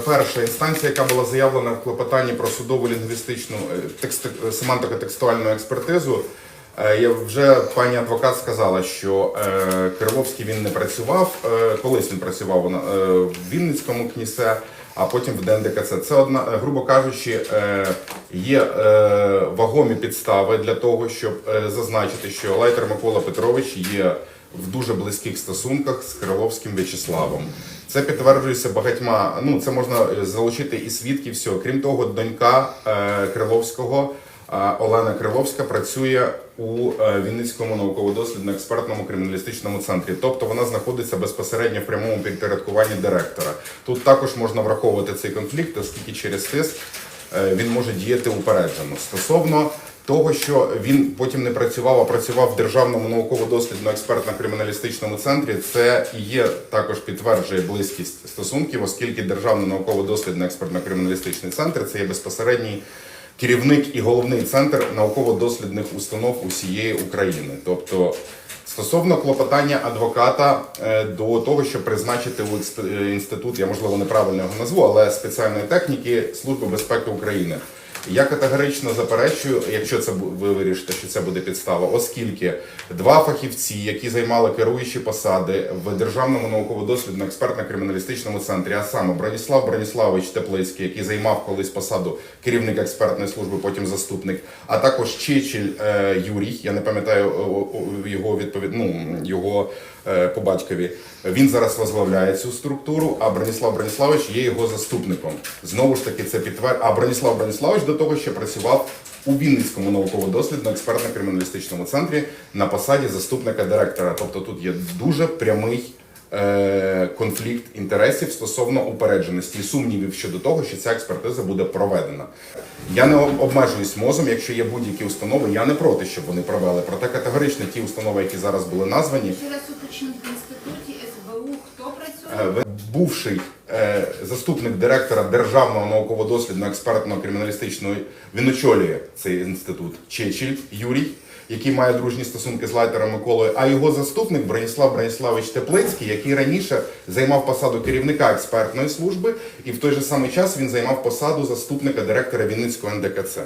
Перша інстанція, яка була заявлена в клопотанні про судову лінгвістичну е, текст, семантико-текстуальну експертизу, е, я вже пані адвокат сказала, що е, Кирловський він не працював. Е, колись він працював е, в Вінницькому КНІСЕ, а потім в ДНДКЦ. Це одна, е, грубо кажучи, е, є е, вагомі підстави для того, щоб е, зазначити, що Лайтер Микола Петрович є в дуже близьких стосунках з Кириловським В'ячеславом. Це підтверджується багатьма. Ну це можна е, залучити і свідків всього. Крім того, донька е, Криловського е, Олена Криловська працює у е, Вінницькому науково-дослідно-експертному криміналістичному центрі. Тобто вона знаходиться безпосередньо в прямому підпорядкуванні директора. Тут також можна враховувати цей конфлікт, оскільки через тиск він може діяти упереджено. Стосовно того, що він потім не працював, а працював в державному науково-дослідно-експертно-криміналістичному центрі, це і є також підтверджує близькість стосунків, оскільки державний науково-дослідно-експертно-криміналістичний центр це є безпосередній керівник і головний центр науково-дослідних установ усієї України. Тобто, стосовно клопотання адвоката е, до того, щоб призначити у е, інститут, я можливо неправильно його назву, але спеціальної техніки Служби безпеки України. Я категорично заперечую, якщо це ви вирішите, що це буде підстава, оскільки два фахівці, які займали керуючі посади в Державному науково-дослідно-експертно-криміналістичному центрі, а саме Броніслав Броніславович Теплицький, який займав колись посаду керівника експертної служби, потім заступник, а також Чечіль е, Юрій, я не пам'ятаю його відповідь, ну, його е, по батькові. Він зараз возглавляє цю структуру, а Броніслав Броніславович є його заступником. Знову ж таки, це підтвер... А Броніслав Броніславович до того, що працював у Вінницькому науково-дослідно-експертно-криміналістичному центрі на посаді заступника директора. Тобто тут є дуже прямий е, конфлікт інтересів стосовно упередженості і сумнівів щодо того, що ця експертиза буде проведена. Я не об- обмежуюсь мозом, якщо є будь-які установи, я не проти, щоб вони провели. Проте категорично ті установи, які зараз були названі, Ще раз уточніть в інституті СБУ, хто працює? Е, бувший заступник директора Державного науково-дослідно-експертного криміналістичного він очолює цей інститут Чечіль Юрій, який має дружні стосунки з Лайтером Миколою, а його заступник Броніслав Броніславович Теплицький, який раніше займав посаду керівника експертної служби, і в той же самий час він займав посаду заступника директора Вінницького НДКЦ.